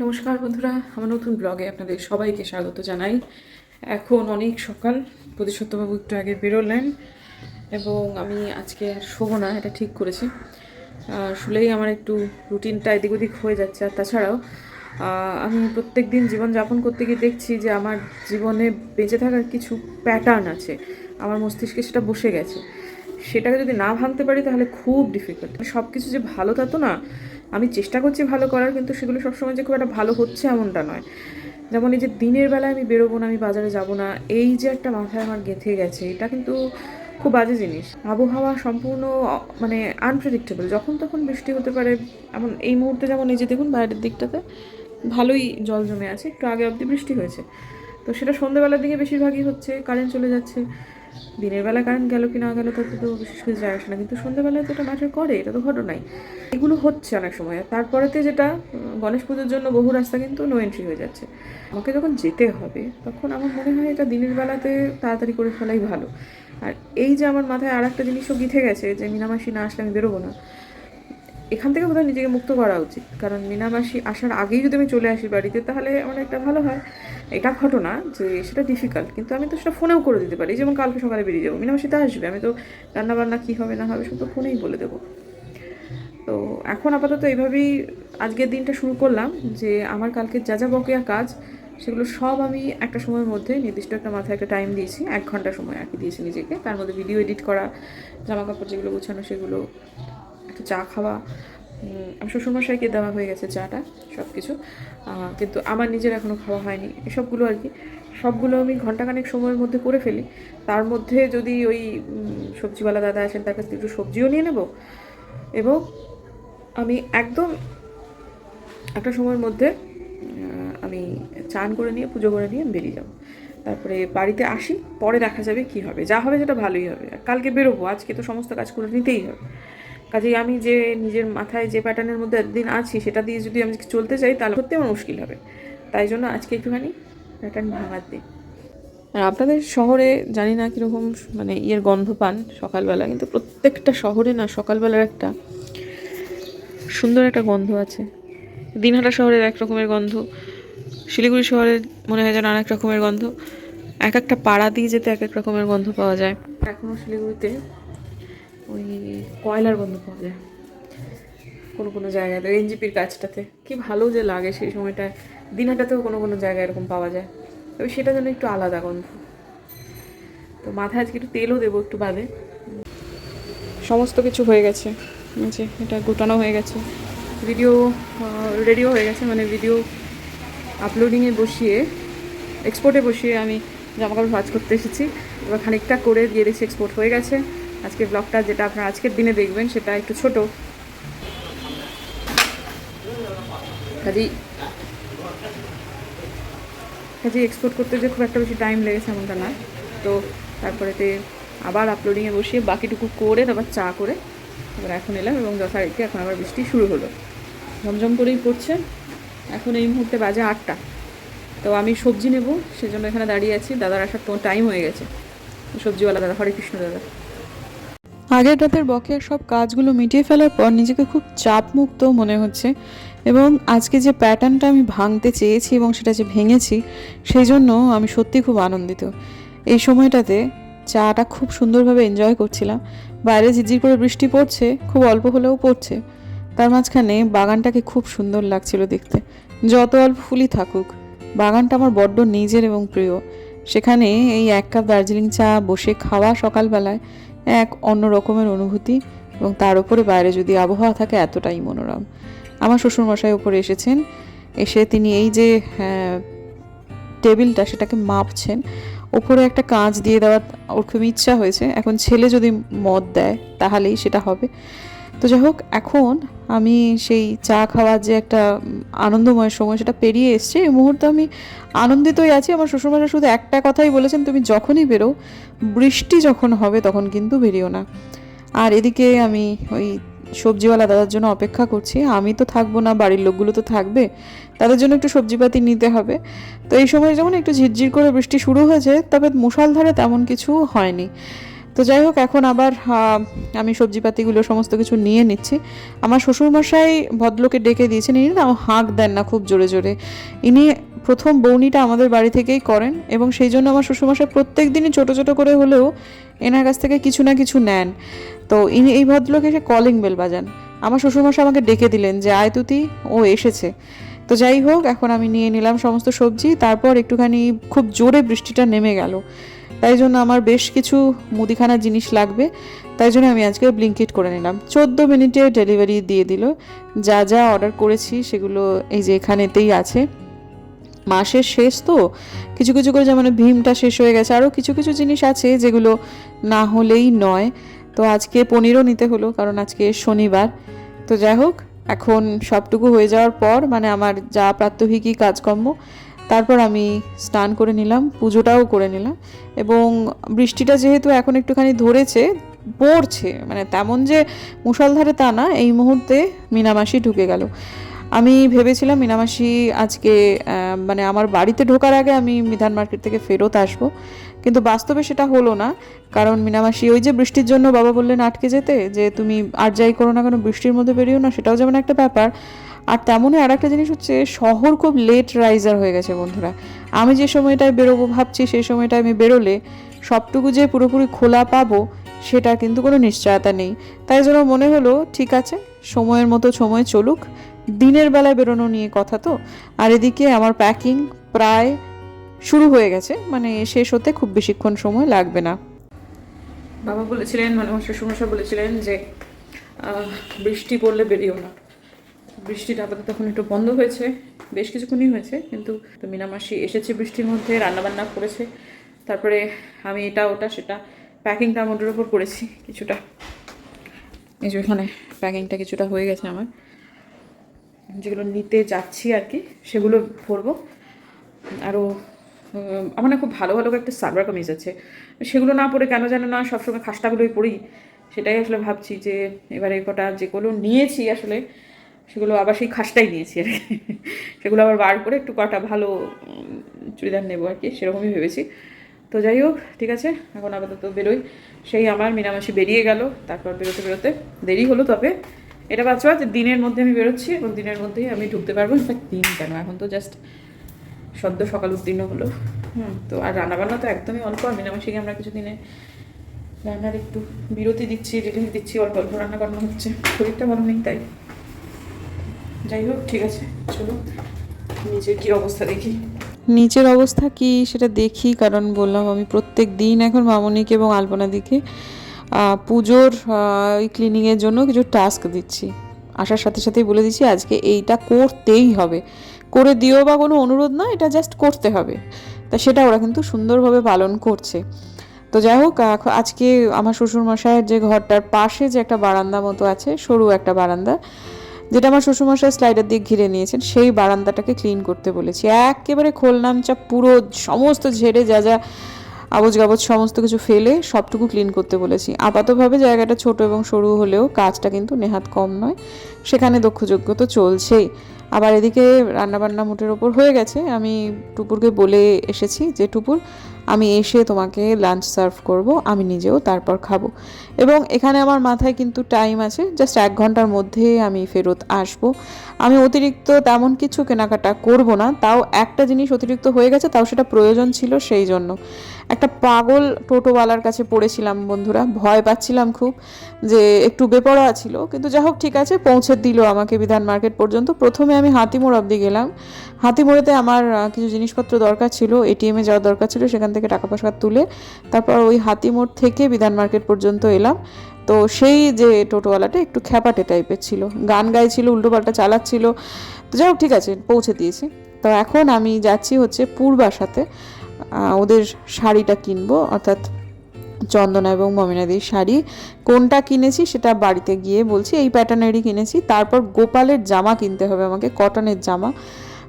নমস্কার বন্ধুরা আমার নতুন ব্লগে আপনাদের সবাইকে স্বাগত জানাই। এখন অনেক সকাল প্রতিশতবাবু একটু আগে বেরোলেন এবং আমি আজকে আর শোবো না এটা ঠিক করেছি। আহ, শুলেই আমার একটু রুটিনটা এদিক ওদিক হয়ে যাচ্ছে আর তাছাড়াও আমি প্রত্যেক দিন জীবনযাপন করতে গিয়ে দেখছি যে আমার জীবনে বেঁচে থাকার কিছু প্যাটার্ন আছে। আমার মস্তিষ্কে সেটা বসে গেছে। সেটাকে যদি না ভাঙতে পারি তাহলে খুব ডিফিকাল্ট সব কিছু যে ভালো তা তো না আমি চেষ্টা করছি ভালো করার, কিন্তু সেগুলো সবসময় যে খুব একটা ভালো হচ্ছে এমনটা নয়। যেমন এই যে দিনের বেলায় আমি বেরোবো না, আমি বাজারে যাব না, এই যে একটা মাথায় আমার গেঁথে গেছে, এটা কিন্তু খুব বাজে জিনিস। আবহাওয়া সম্পূর্ণ মানে আনপ্রেডিক্টেবল যখন তখন বৃষ্টি হতে পারে, এমন এই মুহূর্তে যেমন এই যে দেখুন বাইরের দিকটাতে ভালোই জল জমে আছে, একটু আগে অবধি বৃষ্টি হয়েছে। তো সেটা সন্ধ্যেবেলার দিকে বেশিরভাগই হচ্ছে কারেন্ট চলে যাচ্ছে। দিনের বেলা কারেন্ট গেল কি না গেল তাতে তো বিশেষ কিছু যায় আসে না। কিন্তু সন্ধ্যেবেলায় তো এটা ম্যাটার করে, এটা তো ঘটনাই। এগুলো হচ্ছে অনেক সময়। তারপরেতে যেটা গণেশ পুজোর জন্য বহু রাস্তা কিন্তু নো এন্ট্রি হয়ে যাচ্ছে। আমাকে যখন যেতে হবে, তখন আমার মনে হয় এটা দিনের বেলাতে তাড়াতাড়ি করে ফেলাই ভালো। আর এই যে আমার মাথায় আর একটা জিনিসও গিথে গেছে, যে মিনামাসি না আসলে আমি বেরোবো না। এখান থেকে বোধহয় নিজেকে মুক্ত করা উচিত। কারণ মিনামাসি আসার আগেই যদি আমি চলে আসি বাড়িতে, তাহলে আমার একটা ভালো হয়। এটা ঘটনা যে সেটা ডিফিকাল্ট কিন্তু আমি তো সেটা ফোনেও করে দিতে পারি। যেমন কালকে সকালে বেরিয়ে যাব মিনামাসি তো আসবে, আমি তো রান্নাবান্না কী হবে না হবে সব তো ফোনেই বলে দেবো। তো এখন আপাতত এইভাবেই আজকের দিনটা শুরু করলাম যে আমার কালকে যা যা বকেয়া কাজ, সেগুলো সব আমি একটা সময়ের মধ্যে নির্দিষ্ট একটা মাথায় একটা টাইম দিয়েছি, এক ঘণ্টা সময় আর কি দিয়েছি নিজেকে। তার মধ্যে ভিডিও এডিট করা জামা কাপড় যেগুলো গোছানো সেগুলো চা খাওয়া শ্বশুরমশাইকে দেওয়া হয়ে গেছে চাটা সব কিছু কিন্তু আমার নিজের এখনও খাওয়া হয়নি। এসবগুলো আর কি। সবগুলো আমি ঘন্টাখানেক সময়ের মধ্যে করে ফেলি। তার মধ্যে যদি ওই সবজিওয়ালা দাদা আসেন, তার কাছ থেকে একটু সবজিও নিয়ে নেব। এবং আমি একদম একটা সময়ের মধ্যে আমি চান করে নিয়ে, পুজো করে নিয়ে বেরিয়ে যাব। তারপরে বাড়িতে আসি, পরে দেখা যাবে কি হবে। যা হবে সেটা ভালোই হবে। কালকে বেরোবো। আজকে তো সমস্ত কাজ করে নিতেই হবে। কাজেই আমি যে নিজের মাথায় যে প্যাটার্নের মধ্যে একদিন আছি, সেটা দিয়ে যদি আমি চলতে চাই তাহলে সত্যি আমার মুশকিল হবে। তাই জন্য আজকে একটুখানি প্যাটার্ন ভাঙার দিন। আর আপনাদের শহরে জানি না কীরকম মানে ইয়ের গন্ধ পান সকালবেলা, কিন্তু প্রত্যেকটা শহরে না সকালবেলার একটা সুন্দর একটা গন্ধ আছে। দিনহাটা শহরের এক রকমের গন্ধ, শিলিগুড়ি শহরের মনে হয় যেন আরেক রকমের গন্ধ। এক একটা পাড়া দিয়ে যেতে এক এক রকমের গন্ধ পাওয়া যায়। এখনও শিলিগুড়িতে ওই কয়লার গন্ধ পাওয়া যায়। কোনো কোনো জায়গাতে এনজিপির কাজটাতে। কি ভালো যে লাগে সেই সময়টা দিনহাটাতেও কোনো কোনো জায়গায় এরকম পাওয়া যায়। তবে সেটা যেন একটু আলাদা গন্ধ। তো মাথায় আজকে একটু তেলও দেবো একটু বাদে। সমস্ত কিছু হয়ে গেছে। যে এটা গোটানো হয়ে গেছে। ভিডিও রেডিও হয়ে গেছে। মানে ভিডিও আপলোডিংয়ে বসিয়ে এক্সপোর্টে বসিয়ে আমি জামাকাপড় ভাজ করতে এসেছি। এবার খানিকটা করে দিয়ে দেখছি এক্সপোর্ট হয়ে গেছে। আজকে ব্লগটা যেটা আপনারা আজকের দিনে দেখবেন, সেটা একটু ছোট। কাজেই কাজেই এক্সপোর্ট করতে যে খুব একটা বেশি টাইম লেগেছে এমনটা না। তো তারপরেতে আবার আপলোডিংয়ে বসিয়ে বাকিটুকু করে তারপর চা করে এবার এখন এলাম এবং যথারীতি এখন আবার বৃষ্টি শুরু হলো। ঝমঝম করেই পড়ছে। এখন এই মুহূর্তে বাজে আটটা। তো আমি সবজি নেব, সেজন্য এখানে দাঁড়িয়ে আছি। দাদার আসার তো টাইম হয়ে গেছে। সবজিওয়ালা দাদা, হরে কৃষ্ণ দাদা। আগের রাতের বকেয়ার সব কাজগুলো মিটিয়ে ফেলার পর নিজেকে খুব চাপমুক্ত মনে হচ্ছে। এবং আজকে যে প্যাটার্নটা আমি ভাঙতে চেয়েছি এবং সেটা যে ভেঙেছি, সেই জন্য আমি সত্যি খুব আনন্দিত। এই সময়টাতে চাটা খুব সুন্দরভাবে এনজয় করছিলাম। বাইরে ঝিরঝির করে বৃষ্টি পড়ছে, খুব অল্প হলেও পড়ছে। তার মাঝখানে বাগানটাকে খুব সুন্দর লাগছিল দেখতে। যত অল্প ফুলই থাকুক, বাগানটা আমার বড্ড নিজের এবং প্রিয়। সেখানে এই এক কাপ দার্জিলিং চা, বসে খাওয়া সকালবেলায় এক অন্য রকমের অনুভূতি এবং তার উপরে বাইরে যদি আবহাওয়া থাকে এতটাই মনোরম। আমার শ্বশুরমশাই ওপরে এসেছেন এসে তিনি এই যে হ্যাঁ, টেবিলটা সেটাকে মাপছেন ওপরে একটা কাঁচ দিয়ে দেওয়ার ওর খুব ইচ্ছা হয়েছে। এখন ছেলে যদি মদ দেয় তাহলেই সেটা হবে। তো যাই হোক, এখন আমি সেই চা খাওয়ার যে একটা আনন্দময় সময় সেটা পেরিয়ে এসছে। এই মুহূর্তে আমি আনন্দিতই আছি। আমার শ্বশুরমশাই শুধু একটা কথাই বলেছেন, তুমি যখনই বেরো, বৃষ্টি যখন হবে তখন কিন্তু বেরিও না। আর এদিকে আমি ওই সবজিওয়ালা দাদার জন্য অপেক্ষা করছি। আমি তো থাকব না, বাড়ির লোকগুলো তো থাকবে, তাদের জন্য একটু সবজিপাতি নিতে হবে। তো এই সময় যেমন একটু ঝিরঝির করে বৃষ্টি শুরু হয়েছে, তবে মুষলধারে তেমন কিছু হয়নি। তো যাই হোক, এখন আবার আমি সবজিপাতিগুলো সমস্ত কিছু নিয়ে নিচ্ছি। আমার শ্বশুরমশাই ভদ্রলোকে ডেকে দিয়েছেন, ইনি না হাঁক দেন না খুব জোরে জোরে। ইনি প্রথম বৌনিটা আমাদের বাড়ি থেকেই করেন এবং সেই জন্য আমার শ্বশুরমশাই প্রত্যেক দিনই ছোটো ছোটো করে হলেও এনার কাছ থেকে কিছু না কিছু নেন। তো ইনি, এই ভদ্রলোক এসে কলিং বেল বাজান। আমার শ্বশুরমশাই আমাকে ডেকে দিলেন যে, আয় তুতি, ও এসেছে। তো যাই হোক, এখন আমি নিয়ে নিলাম সমস্ত সবজি, তারপর একটুখানি খুব জোরে বৃষ্টিটা নেমে গেল। তাই জন্য আমার বেশ কিছু মুদিখানার জিনিস লাগবে, তাই জন্য আমি আজকে ব্লিঙ্কিট করে নিলাম। চোদ্দ মিনিটে ডেলিভারি দিয়ে দিল। যা যা অর্ডার করেছি সেগুলো এই যে এখানেতেই আছে। মাসের শেষ তো, কিছু কিছু করে যেমন ভীমটা শেষ হয়ে গেছে আরও কিছু কিছু জিনিস আছে যেগুলো না হলেই নয়। তো আজকে পনিরও নিতে হলো, কারণ আজকে শনিবার। তো যাই হোক, এখন সবটুকু হয়ে যাওয়ার পর মানে আমার যা প্রাত্যহিকী কাজকর্ম তারপর আমি স্নান করে নিলাম, পুজোটাও করে নিলাম এবং বৃষ্টিটা যেহেতু এখন একটুখানি ধরেছে, পড়ছে মানে তেমন যে মুষলধারে তা না, এই মুহূর্তে মিনামাসি ঢুকে গেল। আমি ভেবেছিলাম মিনামাসি আজকে মানে আমার বাড়িতে ঢোকার আগে আমি মিধান মার্কেট থেকে ফেরত আসব। কিন্তু বাস্তবে সেটা হলো না। কারণ মিনামাসি ওই যে বৃষ্টির জন্য বাবা বললেন আটকে যেতে, যে তুমি আর যাই করো না কেন, বৃষ্টির মধ্যে বেরিয়েও না, সেটাও যেমন একটা ব্যাপার। আর তেমনই আর একটা জিনিস হচ্ছে, শহর খুব লেট রাইজার হয়ে গেছে বন্ধুরা। আমি যে সময়টায় বেরোবো ভাবছি, সেই সময়টায় আমি বেরোলে সবটুকু যে পুরোপুরি খোলা পাবো, সেটা কিন্তু কোনো নিশ্চয়তা নেই। তাই জন্য মনে হলো, ঠিক আছে, সময়ের মতো সময় চলুক, দিনের বেলায় বেরোনো নিয়ে কথা তো। আর এদিকে আমার প্যাকিং প্রায় শুরু হয়ে গেছে মানে শেষ হতে খুব বেশিক্ষণ সময় লাগবে না। বাবা বলেছিলেন মানে আমার শ্বশুরমশাই বলেছিলেন যে বৃষ্টি পড়লে বেরিয়েও না। বৃষ্টিটা আপাতত তখন একটু বন্ধ হয়েছে, বেশ কিছুক্ষণই হয়েছে, কিন্তু মিনামাসি এসেছে বৃষ্টির মধ্যে, রান্নাবান্না করেছে। তারপরে আমি এটা, ওটা, সেটা, প্যাকিংটা মোটের ওপর করেছি কিছুটা। এই যে এখানে প্যাকিংটা কিছুটা হয়ে গেছে আমার। যেগুলো নিতে যাচ্ছি আর কি, সেগুলো ভরবো। আরও আমার না খুব ভালো ভালো একটা সালোয়ার কামিজ আছে। সেগুলো না পরে কেন জানো না সবসময় খাসটাগুলোই পরি। সেটাই আসলে ভাবছি যে, এবারে কটা যেগুলো নিয়েছি আসলে, সেগুলো আবার সেই খাসটাই নিয়েছি আর কি। সেগুলো আবার বার করে একটু কটা ভালো চুড়িদার নেব আর কি, সেরকমই ভেবেছি। তো যাই হোক, ঠিক আছে, এখন আপাতত বেরোই। সেই আমার মিনামাসি বেরিয়ে গেল, তারপর বেরোতে বেরোতে দেরি হলো তবে। এটা বাচ্চা যে দিনের মধ্যে আমি বেরোচ্ছি এবং দিনের মধ্যেই আমি ঢুকতে পারব। দিন কেন? এখন তো জাস্ট সদ্য সকাল উত্তীর্ণ হলো। হুম। তো আর রান্নাবান্না তো একদমই অল্প আমি আর মিনামাসিকে আমরা কিছুদিনে রান্নার একটু বিরতি দিচ্ছি রিলিফ দিচ্ছি অল্প অল্প রান্না করানো হচ্ছে। শরীরটা ভালো নেই তাই। যাই হোক ঠিক আছে চলো নিজের কী অবস্থা দেখি। নিচের অবস্থা কি সেটা দেখি কারণ বললাম আমি প্রত্যেক দিন এখন মামনিকে এবং আলপনাদিকে পুজোর ওই ক্লিনিংয়ের জন্য কিছু টাস্ক দিচ্ছি। আসার সাথে সাথেই বলে দিচ্ছি আজকে এইটা করতেই হবে। করে দিও বা কোনো অনুরোধ না, এটা জাস্ট করতে হবে। তা সেটা ওরা কিন্তু সুন্দরভাবে পালন করছে। তো যাই হোক আজকে আমার শ্বশুরমশাইয়ের যে ঘরটার পাশে যে একটা বারান্দা মতো আছে, সরু একটা বারান্দা, যেটা আমার শ্বশুরমশাই স্লাইডার দিয়ে ঘিরে নিয়েছেন, সেই বারান্দাটাকে ক্লিন করতে বলেছি। একেবারে খোলনামচা পুরো সমস্ত ঝেড়ে যা যা আবজ গাবজ সমস্ত কিছু ফেলে সবটুকু ক্লিন করতে বলেছি। আপাতভাবে জায়গাটা ছোট এবং সরু হলেও কাজটা কিন্তু নেহাত কম নয়। সেখানে দক্ষযোগ্য তো চলছেই। আবার এদিকে রান্নাবান্না মোটের ওপর হয়ে গেছে। আমি টুপুরকে বলে এসেছি যে, টুপুর আমি এসে তোমাকে লাঞ্চ সার্ভ করব, আমি নিজেও তারপর খাব। এবং এখানে আমার মাথায় কিন্তু টাইম আছে জাস্ট এক ঘণ্টার মধ্যে আমি ফেরত আসব। আমি অতিরিক্ত তেমন কিছু কেনাকাটা করব না, তাও একটা জিনিস অতিরিক্ত হয়ে গেছে, তাও সেটা প্রয়োজন ছিল সেই জন্য। একটা পাগল টোটোওয়ালার কাছে পড়েছিলাম বন্ধুরা, ভয় পাচ্ছিলাম খুব। যে একটু বেপরোয়া ছিল, কিন্তু যা হোক ঠিক আছে, পৌঁছে দিল আমাকে বিধান মার্কেট পর্যন্ত। প্রথমে আমি হাতিমোড় অবধি গেলাম। হাতিমোড়েতে আমার কিছু জিনিসপত্র দরকার ছিল এটিএমে যাওয়ার দরকার ছিল, সেখান থেকে টাকা পয়সা তুলে তারপর ওই হাতিমোড় থেকে বিধান মার্কেট পর্যন্ত এলাম। তো সেই যে টোটোওয়ালাটা একটু খ্যাপাটে টাইপের ছিল, গান গাইছিল, উল্টোপাল্টা চালাচ্ছিল। তো যাই হোক ঠিক আছে, পৌঁছে দিয়েছি। তো এখন আমি যাচ্ছি হচ্ছে পূর্বাসাতে ওদের শাড়িটা কিনবো, অর্থাৎ চন্দনা এবং মমিনাদির শাড়ি। কোনটা কিনেছি সেটা বাড়িতে গিয়ে বলছি, এই প্যাটার্নেরই কিনেছি। তারপর গোপালের জামা কিনতে হবে আমাকে, কটনের জামা।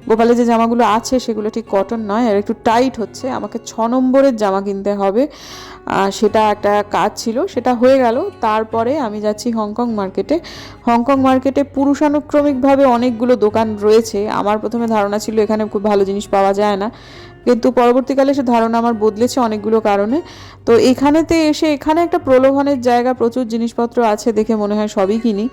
গোপালের যে জামাগুলো আছে সেগুলো ঠিক কটন নয়, আর একটু টাইট হচ্ছে। আমাকে ছ নম্বরের জামা কিনতে হবে। সেটা একটা কাজ ছিল, সেটা হয়ে গেল। তারপরে আমি যাচ্ছি হংকং মার্কেটে। হংকং মার্কেটে পুরুষানুক্রমিকভাবে অনেকগুলো দোকান রয়েছে। আমার প্রথমে ধারণা ছিল এখানে খুব ভালো জিনিস পাওয়া যায় না। কিন্তু পরবর্তীকালে সে ধারণা আমার বদলেছে অনেকগুলো কারণে। তো এখানেতে এসে এখানে একটা প্রলোভনের জায়গা প্রচুর জিনিসপত্র আছে দেখে মনে হয় সবই কিনি।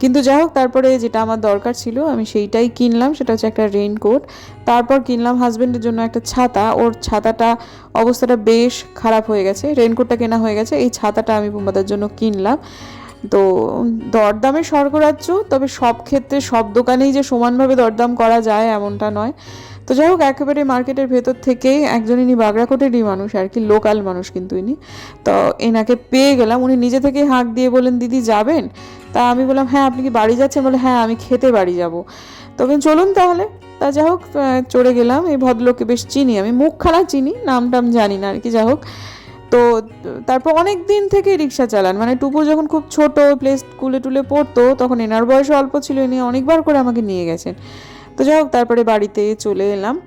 কিন্তু যাই হোক, তারপরে যেটা আমার দরকার ছিল, আমি সেইটাই কিনলাম, সেটা হচ্ছে একটা রেইনকোট। তারপর কিনলাম হাজব্যান্ডের জন্য একটা ছাতা। ওর ছাতাটা অবস্থাটা বেশ খারাপ হয়ে গেছে, রেইনকোটটা কেনা হয়ে গেছে, এই ছাতাটা আমি পুম্বাদার জন্য কিনলাম। তো দরদামে স্বর্গরাজ্য, তবে সব ক্ষেত্রে সব দোকানেই যে সমানভাবে দরদাম করা যায় এমনটা নয়। তো যাই হোক, একেবারে মার্কেটের ভেতর থেকেই একজন ইনি বাগড়াকোটেরই মানুষ, আর কি লোকাল মানুষ কিন্তু ইনি। তো এনাকে পেয়ে গেলাম, উনি নিজে থেকে হাঁক দিয়ে বলেন দিদি যাবেন? তা আমি বললাম হ্যাঁ আপনি কি বাড়ি যাচ্ছেন? বলে হ্যাঁ আমি খেতে বাড়ি যাব। তবে চলুন তাহলে। তা যাই হোক চড়ে গেলাম, এই ভদ্রলোককে বেশ চিনি, আমি মুখখানা চিনি নাম টাম জানি না আর কি, যাই হোক। তো তারপর অনেক দিন থেকে রিক্সা চালান। মানে টুপু যখন খুব ছোট প্লে স্কুলে টুলে পড়তো, তখন এনার বয়স অল্প ছিল, ইনি অনেকবার করে আমাকে নিয়ে গেছেন। তো যাই হোক, তারপরে বাড়িতে চলে এলাম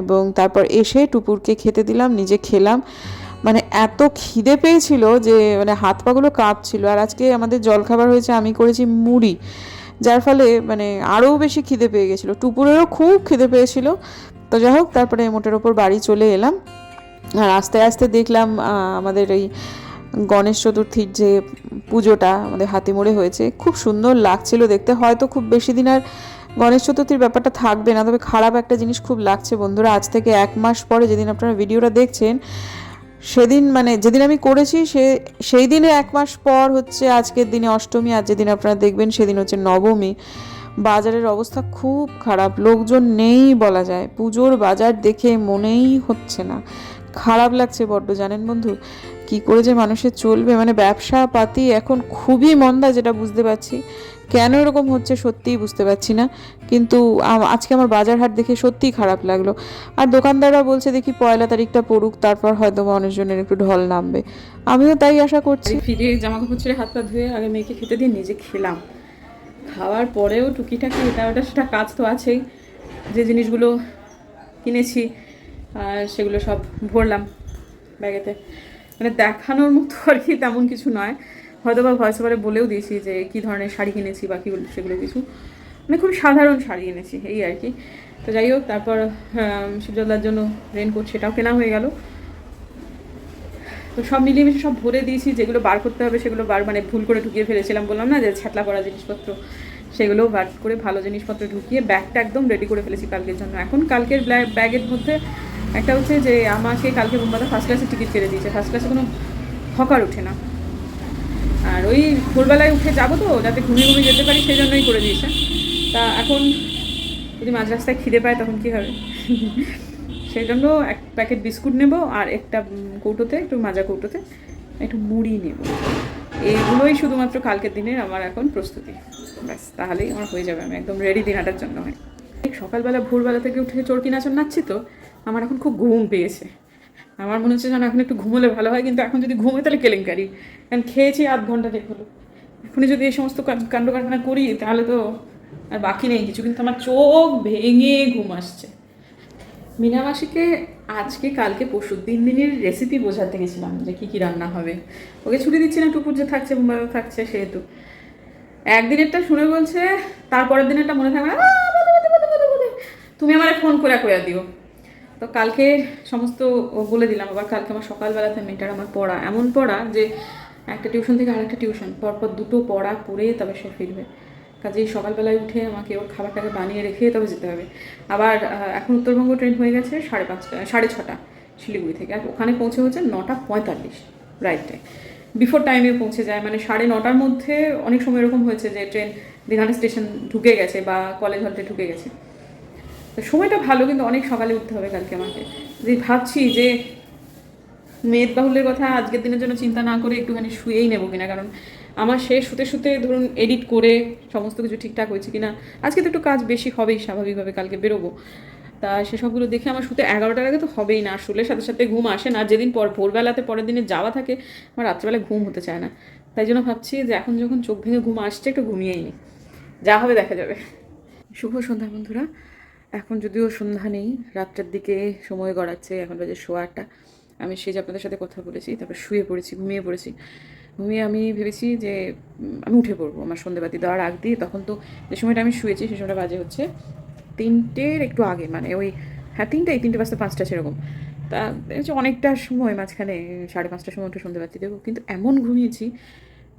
এবং তারপর এসে টুপুরকে খেতে দিলাম, নিজে খেলাম। মানে এত খিদে পেয়েছিল যে মানে হাত পাগুলো কাঁপছিল। আর আজকে আমাদের জলখাবার হয়েছে, আমি করেছি মুড়ি। যার ফলে মানে আরও বেশি খিদে পেয়ে গেছিল। টুপুরেরও খুব খিদে পেয়েছিল। তো যাই হোক, তারপরে মোটের ওপর বাড়ি চলে এলাম। আর আস্তে আস্তে দেখলাম আমাদের এই গণেশ চতুর্থীর যে পুজোটা আমাদের হাতিমোড়ে হয়েছে, খুব সুন্দর লাগছিল দেখতে। হয়তো খুব বেশি দিন আর গণেশ চতুর্থীর ব্যাপারটা থাকবে না, তবে খারাপ একটা জিনিস খুব লাগছে বন্ধুরা। আজ থেকে এক মাস পরে যেদিন আপনারা ভিডিওটা দেখছেন, সেদিন মানে যেদিন আমি করেছি সে, সেই দিনে এক মাস পর হচ্ছে আজকের দিনে অষ্টমী, আর যেদিন আপনারা দেখবেন সেদিন হচ্ছে নবমী। বাজারের অবস্থা খুব খারাপ, লোকজন নেই বলা যায়, পুজোর বাজার দেখে মনেই হচ্ছে না। খারাপ লাগছে বড্ড, জানেন বন্ধু? কি করে যে মানুষের চলবে? মানে ব্যবসা পাতি এখন খুবই মন্দা যেটা বুঝতে পারছি। কেন এরকম হচ্ছে সত্যিই বুঝতে পারছি না। কিন্তু আজকে আমার বাজার হাট দেখে সত্যিই খারাপ লাগল। আর দোকানদাররা বলছে, দেখি পয়লা তারিখটা পড়ুক, তারপর হয়তো মানুষজনের একটু ঢল নামবে। আমিও তাই আশা করছি। ফিরে জামা কাপড় ছেড়ে হাত পা ধুয়ে আগে মেয়েকে খেতে দিয়ে নিজে খেলাম। খাওয়ার পরেও টুকিটাকি এটা ওটা সেটা কাজ তো আছেই। যে জিনিসগুলো কিনেছি সেগুলো সব ভরলাম ব্যাগেতে। মানে দেখানোর মতো আর কি তেমন কিছু নয়। হয়তো বা ভয়েস ওভারে বলেও দিয়েছি যে কী ধরনের শাড়ি কিনেছি বা কী সেগুলো কিছু। মানে খুব সাধারণ শাড়ি এনেছি, এই আর কি। তো যাই হোক, তারপর শিবজলার জন্য রেনকোট সেটাও কেনা হয়ে গেল। তো সব মিলিয়ে সব ভরে দিয়েছি, যেগুলো বার করতে হবে সেগুলো বার মানে ভুল করে ঢুকিয়ে ফেলেছিলাম বললাম না যে ছাতলা করা জিনিসপত্র সেগুলো বার করে ভালো জিনিসপত্র ঢুকিয়ে ব্যাগটা একদম রেডি করে ফেলেছি কালকের জন্য। এখন কালকের ব্যা- ব্যাগের মধ্যে একটা হচ্ছে যে আমাকে কালকে বোম্বাদা ফার্স্ট ক্লাসে টিকিট কেটে দিয়েছে। ফার্স্ট ক্লাসে কোনো হকার ওঠে না। আর ওই ভোরবেলায় উঠে যাব তো, যাতে ঘুমিয়ে ঘুমিয়ে যেতে পারি, সেই জন্যই করে দিয়েছে। তা এখন যদি মাঝ রাস্তায় খিদে পায়, তখন কী হবে? সেই জন্য এক প্যাকেট বিস্কুট নেব আর একটা কৌটোতে, একটু মাজা কৌটোতে, একটু মুড়ি নেব। এইগুলোই শুধুমাত্র কালকের দিনের আমার এখন প্রস্তুতি। ব্যাস, তাহলেই আমার হয়ে যাবে। আমি একদম রেডি দিনাটার জন্য। হয় সকালবেলা ভোরবেলা থেকে উঠে চরকি নাচন নাচছি তো আমার এখন খুব ঘুম পেয়েছে আমার মনে হচ্ছে যেন এখন একটু ঘুমোলে ভালো হয় কিন্তু এখন যদি ঘুমোই তাহলে কেলেঙ্কারি কারণ খেয়েছি আধ ঘণ্টা দেখ হলো এখনই যদি এই সমস্ত কাণ্ড কারখানা করি তাহলে তো আর বাকি নেই কিছু কিন্তু আমার চোখ ভেঙে ঘুম আসছে মিনামাসিকে আজকে কালকে পরশু তিন দিনের রেসিপি বোঝাতে গেছিলাম যে কী কী রান্না হবে ওকে ছুটি দিচ্ছি না টুকুর যে থাকছে বোম্বাইও থাকছে সেহেতু একদিনেরটা শুনে বলছে তারপরের দিনেরটা মনে থাকবে না। তুমি আমার ফোন করে করে দিও তো কালকে সমস্ত বলে দিলাম, আবার কালকে আমার সকালবেলাতে মেয়েটার আমার পড়া, এমন পড়া যে একটা টিউশন থেকে আরেকটা টিউশন, পরপর দুটো পড়া পড়ে তবে সে ফিরবে। কাজেই সকালবেলায় উঠে আমাকে ওর খাবারটাকে বানিয়ে রেখে তবে যেতে হবে। আবার এখন উত্তরবঙ্গ ট্রেন হয়ে গেছে সাড়ে পাঁচটা, সাড়ে ছটা শিলিগুড়ি থেকে, আর ওখানে পৌঁছে হচ্ছে নটা পঁয়তাল্লিশ রাইটে বিফোর টাইমে পৌঁছে যায় মানে সাড়ে নটার মধ্যে অনেক সময় এরকম হয়েছে যে ট্রেন দিঘানা স্টেশন ঢুকে গেছে বা কলেজ হলটে ঢুকে গেছে। তো সময়টা ভালো, কিন্তু অনেক সকালে উঠতে হবে কালকে আমাকে। যে ভাবছি যে মেদ বাহুল্যের কথা আজকের দিনের জন্য চিন্তা না করে একটুখানি শুয়েই নেব কিনা, কারণ আমার শেষ শুতে শুতে ধরুন এডিট করে সমস্ত কিছু ঠিকঠাক হয়েছে কিনা, আজকে তো একটু কাজ বেশি হবেই স্বাভাবিকভাবে কালকে বেরোবো। তা সেসবগুলো দেখে আমার শুতে এগারোটার আগে তো হবেই না শুলে সাথে সাথে ঘুম আসে না যেদিন পর ভোরবেলাতে পরের দিনে যাওয়া থাকে, আমার রাত্রেবেলা ঘুম হতে চায় না। তাই জন্য ভাবছি যে এখন যখন চোখ ভেঙে ঘুম আসছে একটু ঘুমিয়েই নি, যা হবে দেখা যাবে। শুভ সন্ধ্যা বন্ধুরা। এখন যদিও সন্ধ্যা নেই, রাতটার দিকে সময় গড়াচ্ছে এখন বাজে শো আটটা। আমি সেই যে আপনাদের সাথে কথা বলেছি, তারপর শুয়ে পড়েছি, ঘুমিয়ে পড়েছি। ঘুমিয়ে আমি ভেবেছি যে আমি উঠে পড়ব আমার সন্ধ্যেবাতি দেওয়ার আগ দিয়ে। তখন তো যে সময়টা আমি শুয়েছি সে সময়টা বাজে হচ্ছে তিনটের একটু আগে মানে ওই হ্যাঁ তিনটে, এই তিনটে বাজতে পাঁচটা সেরকম। তা হচ্ছে অনেকটা সময় মাঝখানে, সাড়ে পাঁচটার সময় উঠে সন্ধ্যেবাতি দেবো। কিন্তু এমন ঘুমিয়েছি,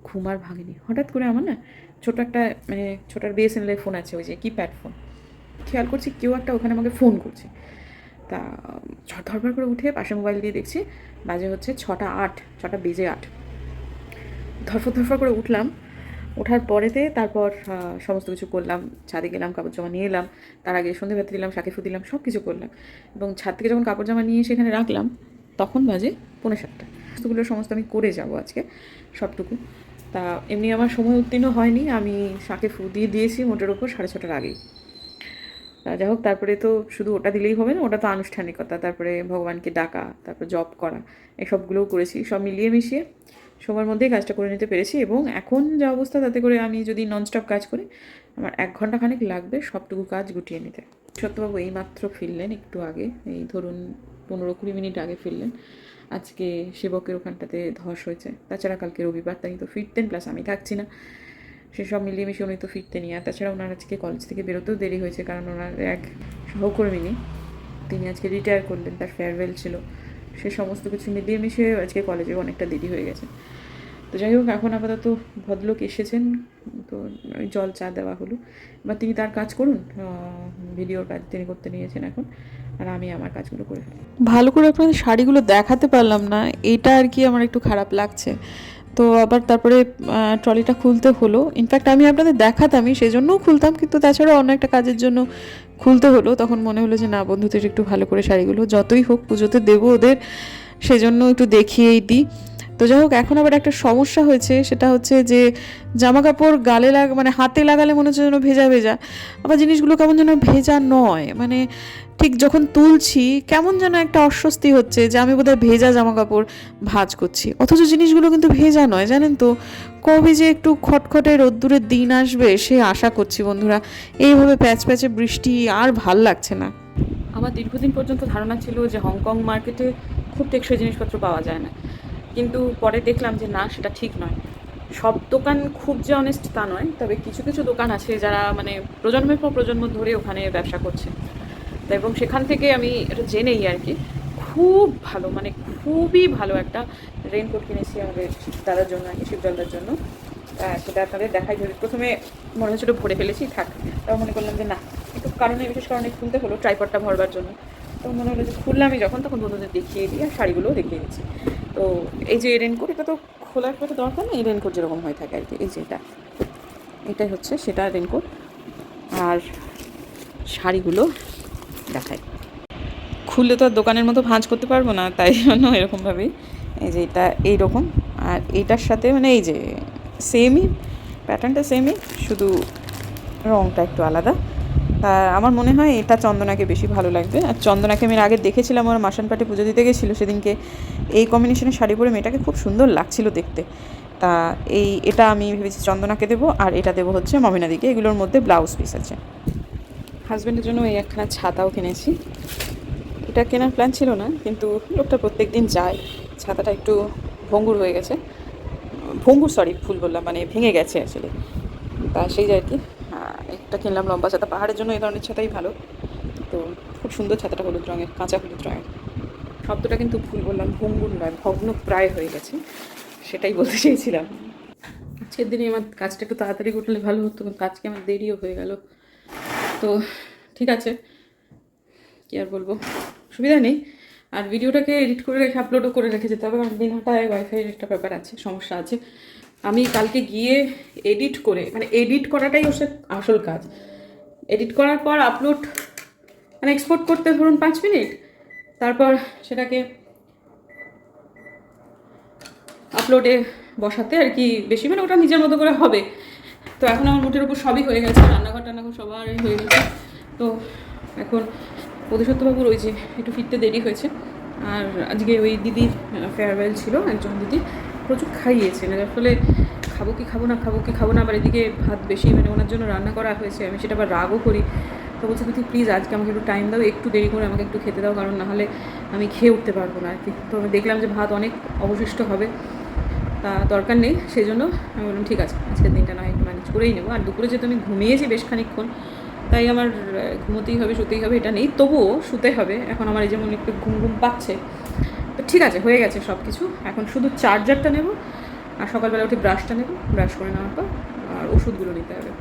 ঘুম আর ভাঙেনি। হঠাৎ করে আমার না ছোটো একটা মানে ছোটার বিএসএনএলের ফোন আছে, ওই যে কিপ্যাড ফোন খেয়াল করছি কেউ একটা ওখানে আমাকে ফোন করছে। তা ধরবার করে উঠে পাশে মোবাইল দিয়ে দেখছি বাজে হচ্ছে ছটা আট, ছটা বেজে আট। ধরফর ধরফর করে উঠলাম। ওঠার পরেতে তারপর সমস্ত কিছু করলাম। ছাদে গেলাম কাপড় জামা নিয়ে এলাম। তার আগে সন্ধে বাতি দিলাম, শাকে দিলাম সব কিছু করলাম। এবং ছাদ থেকে যখন কাপড় জামা নিয়ে সেখানে রাখলাম, তখন বাজে পৌনে সাতটা। সমস্তগুলো সমস্ত আমি করে যাব আজকে, সবটুকু। তা, এমনি আমার সময় উত্তীর্ণ হয়নি। আমি শাকে ফু, দিয়ে দিয়েছি মোটের ওপর সাড়ে ছটার আগেই। যাই হোক, তারপরে তো শুধু ওটা দিলেই হবে না, ওটা তো আনুষ্ঠানিকতা, তারপরে ভগবানকে ডাকা, তারপর জব করা, এসবগুলোও করেছি, সব মিলিয়ে মিশিয়ে সময়ের মধ্যেই কাজটা করে নিতে পেরেছি এবং এখন যা অবস্থা, তাতে করে আমি যদি ননস্টপ কাজ করি, আমার এক ঘণ্টা খানেক লাগবে সবটুকু কাজ গুটিয়ে নিতে। সত্যবাবু এইমাত্র ফিরলেন একটু আগে, এই ধরুন পনেরো কুড়ি মিনিট আগে ফিরলেন। আজকে সেবকের ওখানটাতে ধস হয়েছে, তাছাড়া কালকে রবিবার, তাই তো ফিরতেন প্লাস আমি থাকছি না। সেসব মিলিয়ে মিশিয়ে উনি তো ফিরতেনি আর তাছাড়া ওনার আজকে কলেজ থেকে বেরোতেও দেরি হয়েছে, কারণ ওনার এক সহকর্মিনী তিনি আজকে রিটায়ার করলেন, তার ফেয়ারওয়েল ছিল। সে সমস্ত কিছু মিলিয়ে মিশিয়ে আজকে কলেজে অনেকটা দেরি হয়ে গেছে। তো যাই হোক, এখন আপাতত ভদ্রলোক এসেছেন। তো ওই জল, চা দেওয়া হলো। এবার তিনি তার কাজ করুন। ভিডিওর কাজ তিনি করতে নিয়েছেন এখন। আর আমি আমার কাজগুলো করে ভালো করে আপনাদের শাড়িগুলো দেখাতে পারলাম না। এটা আর কি আমার একটু খারাপ লাগছে। তো আবার তারপরে ট্রলিটা খুলতে হলো। ইনফ্যাক্ট আমি আপনাদের দেখাতামই সেই জন্যও খুলতাম, কিন্তু তাছাড়া অন্য একটা কাজের জন্য খুলতে হলো। তখন মনে হলো যে, না, বন্ধুদের একটু ভালো করে শাড়িগুলো যতই হোক পুজোতে দেবো ওদের, সেজন্য একটু দেখিয়েই দিই। তো যাই হোক, এখন আবার একটা সমস্যা হয়েছে, সেটা হচ্ছে যে জামা কাপড় গালে লাগ মানে হাতে লাগালে মনে হচ্ছে যেন ভেজা ভেজা, আবার জিনিসগুলো কেমন যেন ভেজা নয় মানে ঠিক যখন তুলছি কেমন যেন একটা অস্বস্তি হচ্ছে যে আমি বোধহয় ভেজা জামা কাপড় ভাঁজ করছি। অথচ জিনিসগুলো কিন্তু ভেজা নয়, জানেন তো? কবে যে একটু খটখটে রোদ্দুরের দিন আসবে, সে আশা করছি বন্ধুরা। এইভাবে প্যাচ প্যাচে বৃষ্টি আর ভালো লাগছে না। আমার দীর্ঘদিন পর্যন্ত ধারণা ছিল যে হংকং মার্কেটে খুব টেকসই জিনিসপত্র পাওয়া যায় না। কিন্তু পরে দেখলাম যে না, সেটা ঠিক নয়। সব দোকান খুব যে অনেস্ট তা নয়, তবে কিছু কিছু দোকান আছে যারা মানে প্রজন্মের পর প্রজন্ম ধরে ওখানে ব্যবসা করছে। এবং সেখান থেকে আমি এটা জেনেই আর কি, খুব ভালো মানে খুবই ভালো একটা রেনকোট কিনেছি আমাদের দাদার জন্য, আর কি শিবজলদার জন্য। সেটা আপনাদের দেখাই ধরে প্রথমে মনে হচ্ছিল ভরে ফেলেছি, থাক। তাও মনে করলাম যে না, একটু কারণে, বিশেষ কারণে খুলতে হলো ট্রাইপডটা ভরবার জন্য। তখন মনে হলো যে খুললামই যখন, তখন বন্ধুদের দেখিয়ে দিই আর শাড়িগুলোও দেখিয়ে দিচ্ছি। তো এই যে রেনকোট এটা তো খোলার পরে দরকার নেই রেনকোট যেরকম হয়ে থাকে আর কি, এই যে এটা। এটাই হচ্ছে সেটা রেনকোট আর শাড়িগুলো দেখাই। খুললে তো আর দোকানের মতো ভাঁজ করতে পারব না, তাই জন্য এরকমভাবেই। এই যে এটা এইরকম। আর এইটার সাথে মানে এই যে সেমই প্যাটার্নটা সেমই শুধু রঙটা একটু আলাদা। তা আমার মনে হয় এটা চন্দনাকে বেশি ভালো লাগবে। আর চন্দনাকে আমি আগে দেখেছিলাম আমার মাসান পাটে পুজো দিতে গেছিল, সেদিনকে এই কম্বিনেশনের শাড়ি পরে মেয়েটাকে খুব সুন্দর লাগছিল দেখতে। তা এই, এটা আমি ভেবেছি চন্দনাকে দেবো, আর এটা দেবো হচ্ছে মমিনাদিকে এগুলোর মধ্যে ব্লাউজ পিস আছে। হাজব্যান্ডের জন্য এই একখানা ছাতাও কিনেছি। এটা কেনার প্ল্যান ছিল না, কিন্তু লোকটা প্রত্যেক দিন যায়। ছাতাটা একটু ভঙ্গুর হয়ে গেছে। ভঙ্গুর সরি ভুল বললাম মানে ভেঙে গেছে আসলে তা সেই আর কি। একটা কিনলাম লম্বা ছাতা। পাহাড়ের জন্য এই ধরনের ছাতাই ভালো। তো খুব সুন্দর ছাতাটা হলুদ রঙের, কাঁচা হলুদ রঙের। শব্দটা কিন্তু ভুল বললাম, ভঙ্গুর নয়, ভগ্ন প্রায় হয়ে গেছে। সেটাই বলতে চেয়েছিলাম। আজকের দিনে আমার কাজটা একটু তাড়াতাড়ি করলে ভালো হতো কাজকে আমার দেরিও হয়ে গেল। তো ঠিক আছে, কী আর বলব? সুবিধা নেই। আর ভিডিওটাকে এডিট করে রেখে আপলোডও করে রেখে যেতে হবে, কারণ দিনহাটায় ওয়াইফাইয়ের একটা ব্যাপার আছে, সমস্যা আছে। আমি কালকে গিয়ে এডিট করে মানে এডিট করাটাই হচ্ছে আসল কাজ। এডিট করার পর আপলোড মানে এক্সপোর্ট করতে ধরুন পাঁচ মিনিট, তারপর সেটাকে আপলোডে বসাতে আর কি বেশি মানে ওটা নিজের মতো করে হবে। তো এখন আমার মোটের উপর সবই হয়ে গেছে, রান্নাঘর টান্নাঘর সবারই হয়ে গেছে। তো এখন প্রতিসত্যবাবুর ওই যে একটু ফিরতে দেরি হয়েছে। আর আজকে ওই দিদির ফেয়ারওয়েল ছিল, একজন দিদি। প্রচুর খাইয়েছেন যার ফলে খাব কি খাব না, খাব কি খাব না, আবার এদিকে ভাত বেশি মানে ওনার জন্য রান্না করা হয়েছে, আমি সেটা আবার রাগও করি। তো বলছি, তুই প্লিজ আজকে আমাকে একটু টাইম দাও, একটু দেরি করে আমাকে একটু খেতে দাও, কারণ নাহলে আমি খেয়ে উঠতে পারব না আর কি তো আমি দেখলাম যে ভাত অনেক অবশিষ্ট হবে, তা দরকার নেই সেই জন্য আমি বললাম, ঠিক আছে, আজকের দিনটা না একটু ম্যানেজ করেই নেব। আর দুপুরে যেহেতু আমি ঘুমিয়েছি বেশ খানিকক্ষণ, তাই আমার ঘুমোতেই হবে, শুতেই হবে, এটা নেই, তবুও শুতে হবে। এখন আমার এই যেমন একটু ঘুম ঘুম পাচ্ছে ঠিক আছে, হয়ে গেছে সব কিছু এখন শুধু চার্জারটা নেব আর সকালবেলা উঠে ব্রাশটা নেব ব্রাশ করে নেওয়ার পর আর ওষুধগুলো নিতে হবে।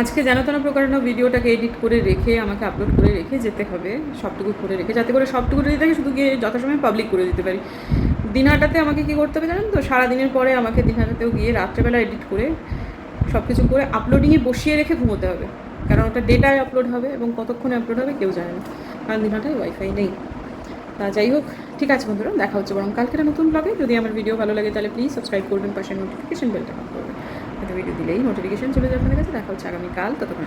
আজকে যেন তেন প্রকারেণ ভিডিওটাকে এডিট করে রেখে, আমাকে আপলোড করে রেখে যেতে হবে, সবটুকু করে রেখে, যাতে করে সবটুকু যদি থাকে শুধু গিয়ে যথাসময়ে পাবলিক করে দিতে পারি। দিনহাটাতে আমাকে কী করতে হবে জানেন তো? সারাদিনের পরে আমাকে দিনহাটাতেও গিয়ে রাত্রেবেলা এডিট করে সব কিছু করে আপলোডিংয়ে বসিয়ে রেখে ঘুমোতে হবে। কারণ ওটা ডেটায় আপলোড হবে এবং কতক্ষণে আপলোড হবে কেউ জানে না। কারণ দিনহাটায় ওয়াইফাই নেই। তা যাই হোক ঠিক আছে বন্ধুরা, দেখা হচ্ছে বরং কালকের নতুন ব্লগে যদি আমার ভিডিও ভালো লাগে তাহলে প্লিজ সাবস্ক্রাইব করবেন, পাশে নোটিফিকেশন বেলটা অন করবেন। ভিডিও দিলেই নোটিফিকেশন চলে যাবে আপনাদের কাছে। দেখা হচ্ছে আগামীকাল ততক্ষণ